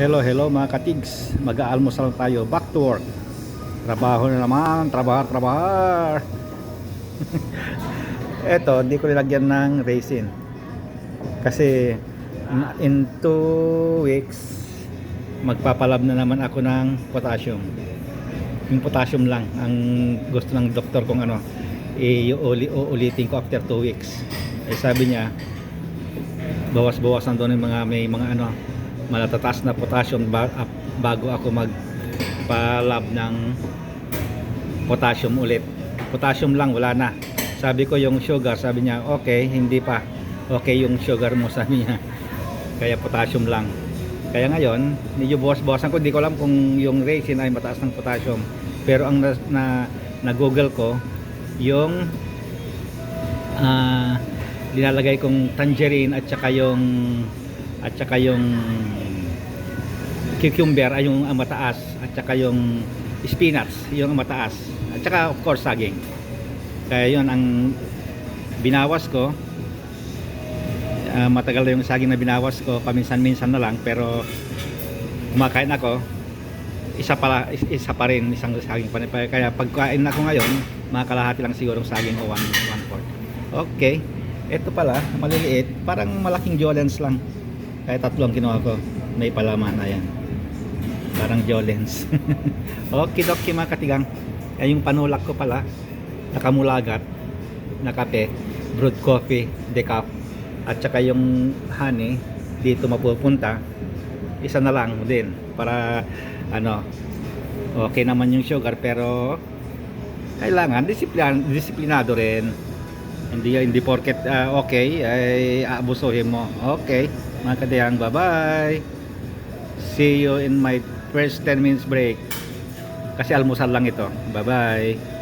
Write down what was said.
Hello, hello mga katigs. Mag-aalmusal tayo. Back to work. Trabaho na naman. Trabaho, trabaho. Eto, hindi ko nilagyan ng resin. Kasi in 2 weeks, magpapalab na naman ako ng potassium. Yung potassium lang ang gusto ng doktor kong ano, iuli uulitin ko after 2 weeks. Eh sabi niya, bawas-bawasan doon yung mga may mga ano malatatas na potassium ap- bago ako magpalab ng potassium ulit. Potassium lang wala na. Sabi ko yung sugar, sabi niya, okay, hindi pa. Okay yung sugar mo, sabi niya. Kaya potassium lang. Kaya ngayon, medyo bawas-bawasan ko. Hindi ko alam kung yung raisin ay mataas ng potassium. Pero ang na, na, na-google ko, yung ah nilalagay kong tangerine at saka yung at saka yung cucumber ay yung mataas at saka yung spinach yung mataas. At saka of course saging. Kaya yun ang binawas ko. Ah, matagal na yung saging na binawas ko paminsan-minsan na lang pero kumakain ako isa pala is- isa pa rin isang saging pa kaya pagkain ako ngayon mga kalahati lang siguro saging o one, one fourth. Okay. Ito pala maliliit. Parang malaking jolens lang. Kaya tatlo ang kinuha ko. May palaman ayan parang jolens okay doki mga katigang. Ay yung panulak ko pala nakamulagat na kape brewed coffee decaf at saka yung honey dito mapupunta isa na lang din para ano okay naman yung sugar pero kailangan disiplin disiplinado rin. Hindi hindi porket ah, okay ay aabusuhin mo. Okay mga kadiyang bye bye see you in my first 10 minutes break. Kasi almusal lang ito. Bye bye